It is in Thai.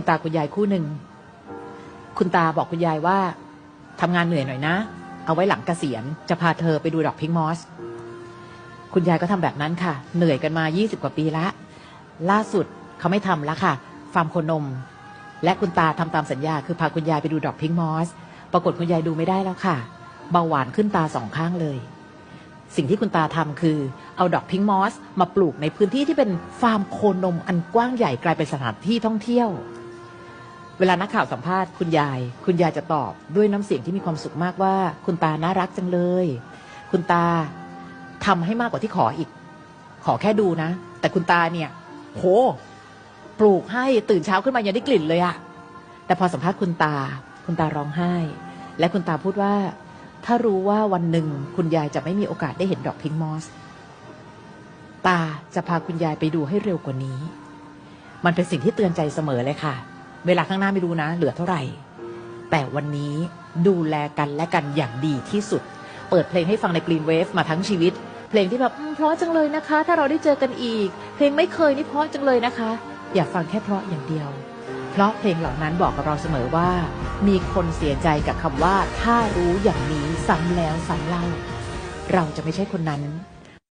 คุณตาคุณยายคู่หนึ่ง คุณตาบอกคุณยายว่าทำงานเหนื่อยหน่อยนะ เอาไว้หลังเกษียณจะพาเธอไปดูดอกพิงมอส คุณยายก็ทำแบบนั้นค่ะ เหนื่อยกันมา 20 กว่าปีละ ล่าสุดเขาไม่ทำแล้วค่ะ ฟาร์มโคนม และคุณตาทำตามสัญญา คือพาคุณยายไปดูดอกพิงมอส ปรากฏคุณยายดูไม่ได้แล้วค่ะ เบาหวานขึ้นตาสองข้างเลย สิ่งที่คุณตาทำคือเอาดอกพิงมอส มาปลูกในพื้นที่ที่เป็นฟาร์มโคนมอันกว้างใหญ่กลายเป็นสถานที่ท่องเที่ยว เวลานักข่าวสัมภาษณ์คุณยาย คุณยายจะตอบด้วยน้ำเสียงที่มีความสุขมากว่า คุณตาน่ารักจังเลย คุณตาทำให้มากกว่าที่ขออีก ขอแค่ดูนะ แต่คุณตาเนี่ย โห ปลูกให้ตื่นเช้าขึ้นมายังได้กลิ่นเลยอะแต่พอสัมภาษณ์คุณตา คุณตาร้องไห้ และคุณตาพูดว่า ถ้ารู้ว่าวันหนึ่งคุณยายจะไม่มีโอกาสได้เห็นดอกพิงค์มอส ตาจะพาคุณยายไปดูให้เร็วกว่านี้ มันเป็นสิ่งที่เตือนใจเสมอเลยค่ะ เวลาข้างหน้าไม่รู้นะ เหลือเท่าไหร่ แต่วันนี้ดูแลกันและกันอย่างดีที่สุด เปิดเพลงให้ฟังใน Green Wave มาทั้งชีวิต เพลงที่แบบเพราะจังเลยนะคะ ถ้าเราได้เจอกันอีก เพลงไม่เคยนี่เพราะจังเลยนะคะ อย่าฟังแค่เพราะอย่างเดียว เพราะเพลงเหล่านั้นบอกกับเราเสมอว่า มีคนเสียใจกับคำว่า ถ้ารู้อย่างนี้ซ้ำแล้วซ้ำเล่า เราจะไม่ใช่คนนั้น